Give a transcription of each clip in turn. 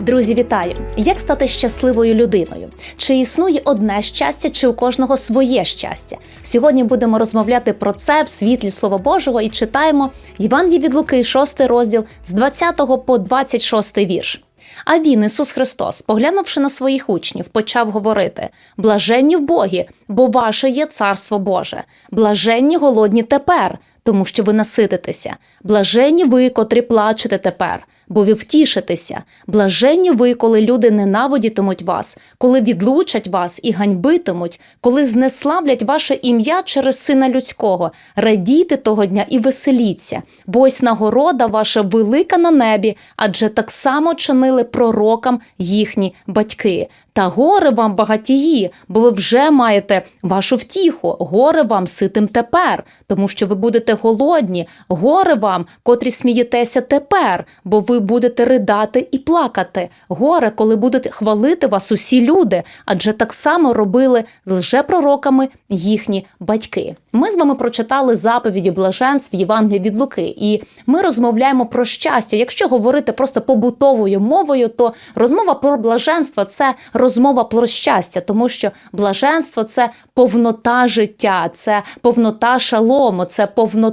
Друзі, вітаю! Як стати щасливою людиною? Чи існує одне щастя, чи у кожного своє щастя? Сьогодні будемо розмовляти про це в світлі Слова Божого і читаємо Євангеліє від Луки, 6 розділ з 20 по 26 вірш. А він, Ісус Христос, поглянувши на своїх учнів, почав говорити: Блаженні в Богі, бо ваше є царство Боже, блаженні голодні тепер, тому що ви насититеся, блаженні ви, котрі плачете тепер, бо ви втішитеся, блаженні ви, коли люди ненавидітимуть вас, коли відлучать вас і ганьбитимуть, коли знеславлять ваше ім'я через сина людського, радійте того дня і веселіться, бо ось нагорода ваша велика на небі, адже так само чинили пророкам їхні батьки. Та горе вам багатії, бо ви вже маєте вашу втіху, горе вам ситим тепер, тому що ви будете голодні, горе вам, котрі смієтеся тепер, бо ви будете ридати і плакати. Горе, коли будуть хвалити вас усі люди, адже так само робили лжепророками їхні батьки. Ми з вами прочитали заповіді блаженств Євангелії від Луки, і ми розмовляємо про щастя. Якщо говорити просто побутовою мовою, то розмова про блаженство це розмова про щастя, тому що блаженство це повнота життя, це повнота шалому, це повнота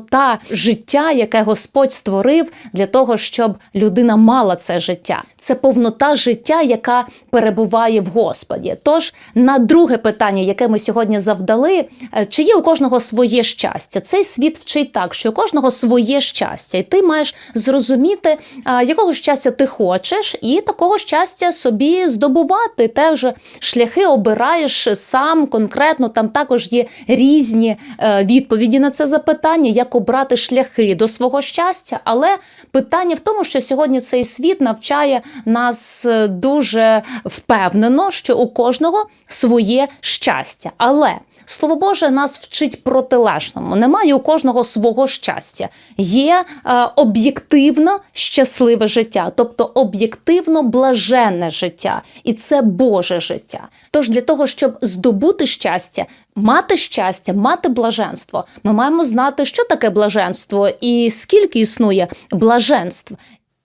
життя, яке Господь створив для того, щоб людина мала це життя. Це повнота життя, яка перебуває в Господі. Тож на друге питання, яке ми сьогодні завдали, е, чи є у кожного своє щастя? Цей світ вчить так, що у кожного своє щастя, і ти маєш зрозуміти, якого щастя ти хочеш, і такого щастя собі здобувати. Те вже шляхи обираєш сам конкретно. Там також є різні е, відповіді на це запитання, як обрати шляхи до свого щастя. Але питання в тому, що сьогодні цей світ навчає нас е, дуже впевнено, що у кожного своє щастя. Але Слово Боже нас вчить протилежному. Немає у кожного свого щастя. Є е, об'єктивно щасливе життя, тобто об'єктивно блаженне життя, і це Боже життя. Тож для того, щоб здобути щастя, мати щастя, мати блаженство, ми маємо знати, що таке блаженство і скільки існує блаженств.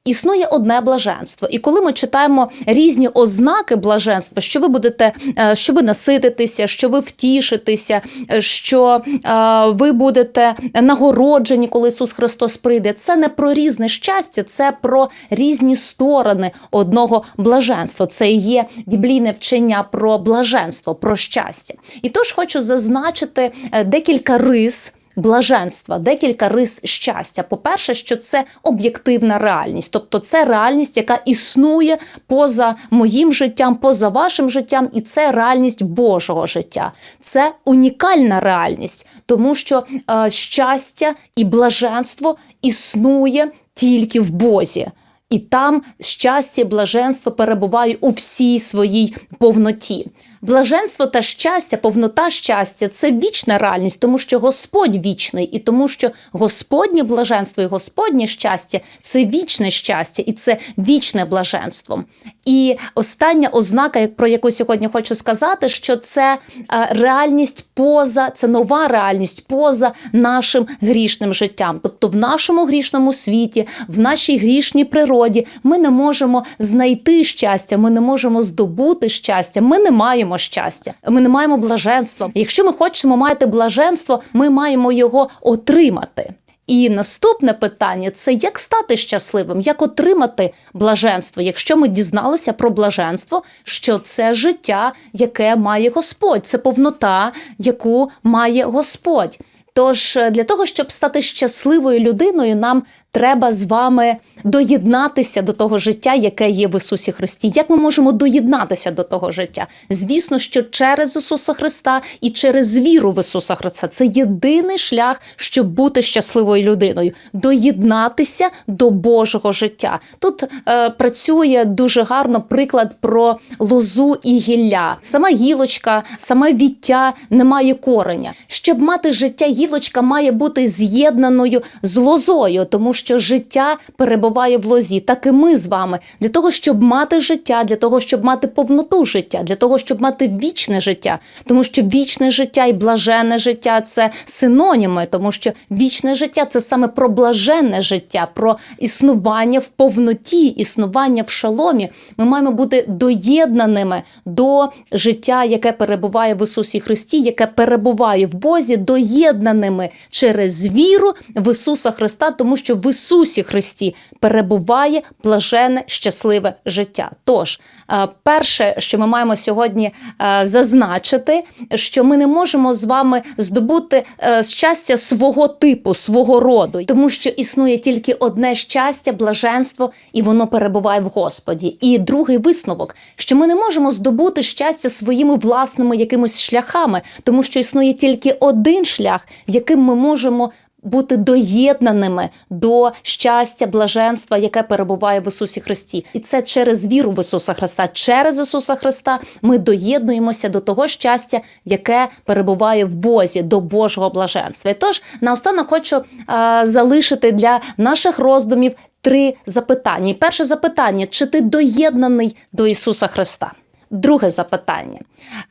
Існує одне блаженство, і коли ми читаємо різні ознаки блаженства, що ви будете, е, що ви насититеся, що ви втішитеся, е, що е, ви будете нагороджені, коли Ісус Христос прийде. Це не про різне щастя, це про різні сторони одного блаженства. Це і є біблійне вчення про блаженство, про щастя. І тож хочу зазначити декілька рис блаженства, декілька рис щастя. По-перше, що це об'єктивна реальність, тобто це реальність, яка існує поза моїм життям, поза вашим життям, і це реальність Божого життя. Це унікальна реальність, тому що е, щастя і блаженство існує тільки в Бозі. І там щастя, блаженство перебуває у всій своїй повноті. Блаженство та щастя, повнота щастя це вічна реальність, тому що Господь вічний, і тому, що Господнє блаженство і Господнє щастя це вічне щастя, і це вічне блаженство. І остання ознака, про яку сьогодні хочу сказати, що це е, реальність поза, це нова реальність поза нашим грішним життям. Тобто в нашому грішному світі, в нашій грішній природі ми не можемо знайти щастя, ми не можемо здобути щастя, ми не маємо щастя, ми не маємо блаженства. Якщо ми хочемо мати блаженство, ми маємо його отримати. І наступне питання це як стати щасливим, як отримати блаженство, якщо ми дізналися про блаженство, що це життя, яке має Господь, це повнота, яку має Господь. Тож е, для того, щоб стати щасливою людиною, нам треба з вами доєднатися до того життя, яке є в Ісусі Христі. Як ми можемо доєднатися до того життя? Звісно, що через Ісуса Христа і через віру в Ісуса Христа це єдиний шлях, щоб бути щасливою людиною, доєднатися до Божого життя. Тут е, працює дуже гарно приклад про лозу і гілля. Сама гілочка, саме віття не має кореня. Щоб мати життя, гілочка має бути з'єднаною з лозою, тому що що життя перебуває в лозі, так і ми з вами для того, щоб мати життя, для того, щоб мати повноту життя, для того, щоб мати вічне життя, тому що вічне життя і блаженне життя це синоніми, тому що вічне життя це саме про блаженне життя, про існування в повноті, існування в шаломі. Ми маємо бути доєднаними до життя, яке перебуває в Ісусі Христі, яке перебуває в Бозі, доєднаними через віру в Ісуса Христа, тому що Ісусі Христі перебуває блаженне щасливе життя. Тож, е, перше, що ми маємо сьогодні е, зазначити, що ми не можемо з вами здобути е, щастя свого типу, свого роду, тому що існує тільки одне щастя, блаженство, і воно перебуває в Господі. І другий висновок, що ми не можемо здобути щастя своїми власними якимись шляхами, тому що існує тільки один шлях, яким ми можемо. Бути доєднаними до щастя, блаженства, яке перебуває в Ісусі Христі, і це через віру в Ісуса Христа. Через Ісуса Христа ми доєднуємося до того щастя, яке перебуває в Бозі, до Божого блаженства. І тож наостанок хочу е, залишити для наших роздумів три запитання. Перше запитання: чи ти доєднаний до Ісуса Христа? Друге запитання: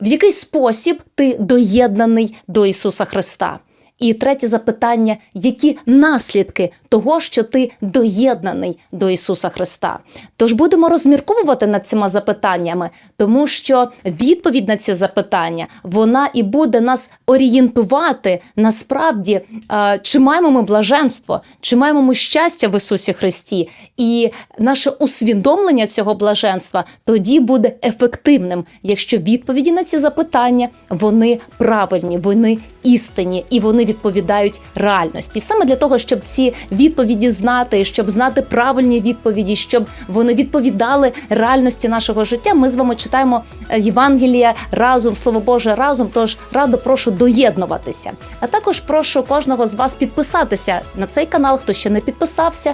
в який спосіб ти доєднаний до Ісуса Христа? І третє запитання: які наслідки того, що ти доєднаний до Ісуса Христа? Тож будемо розмірковувати над цими запитаннями, тому що відповідь на ці запитання вона і буде нас орієнтувати насправді, е, чи маємо ми блаженство, чи маємо ми щастя в Ісусі Христі, і наше усвідомлення цього блаженства тоді буде ефективним, якщо відповіді на ці запитання вони правильні, вони істинні і вони відповідають реальності. Саме для того, щоб ці відповіді знати, щоб знати правильні відповіді, щоб вони відповідали реальності нашого життя. Ми з вами читаємо е, Євангелія разом, Слово Боже разом. Тож радо прошу доєднуватися. А також прошу кожного з вас підписатися на цей канал, хто ще не підписався,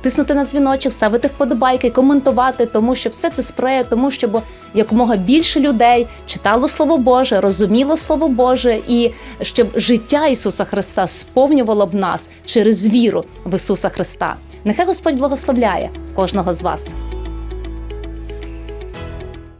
тиснути на дзвіночок, ставити вподобайки, коментувати, тому що все це спреє, тому щоб якомога більше людей читало Слово Боже, розуміло Слово Боже, і щоб життя Ісуса Христа сповнювало б нас через віру в Ісуса Христа. Нехай Господь благословляє кожного з вас.